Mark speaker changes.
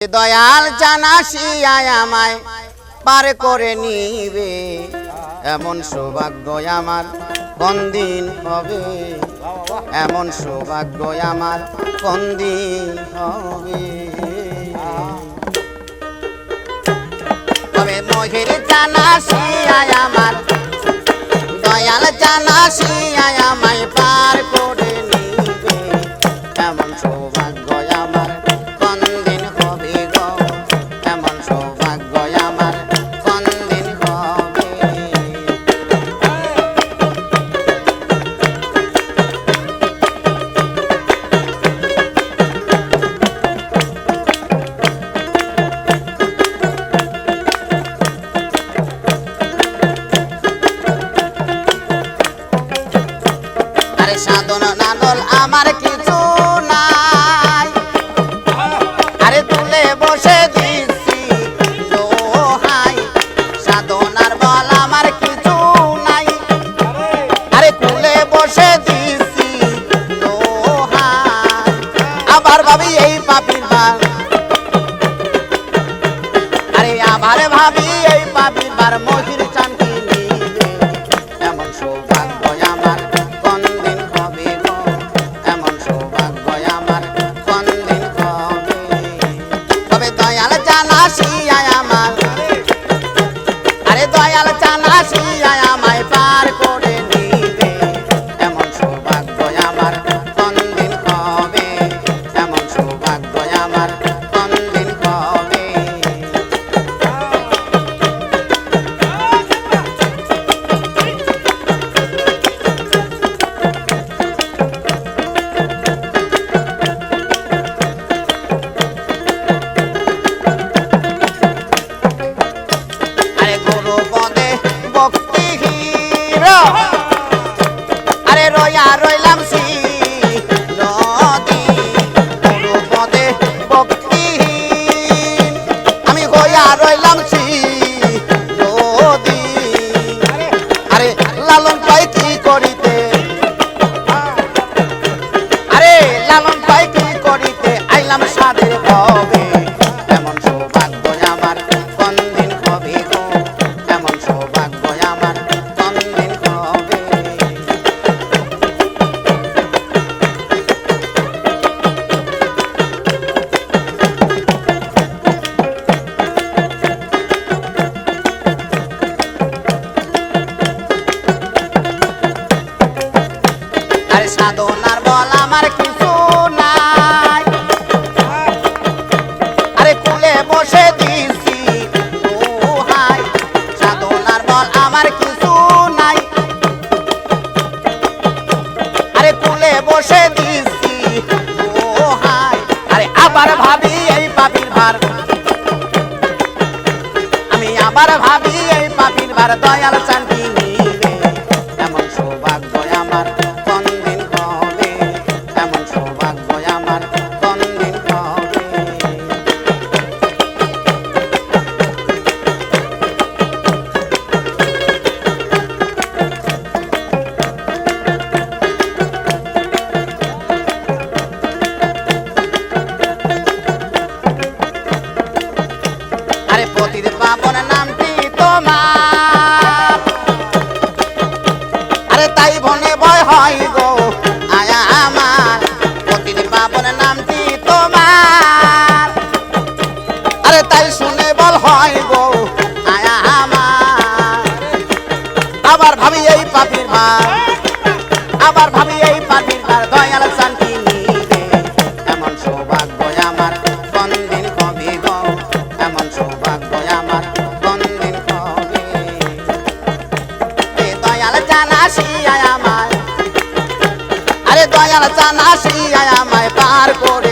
Speaker 1: দয়াল জানাসিয়ায় আমায়, পার করে নিবে। এমন সৌভাগ্য আমার কোনদিন হবে? এমন সৌভাগ্য আমার কোনদিন হবে? তবে মহির জানাসিয়ায় আয়ামার দয়াল জানাসিয়ায় আমার ভাবি এই পাপির ভার। আমি আবার ভাবি এই পাপির ভার। দয়াল চান কিনি এমন সৌভাগ্য আমার। আসিয়া মায় আরে দয়াল চান আসিয়া আমায় পার করে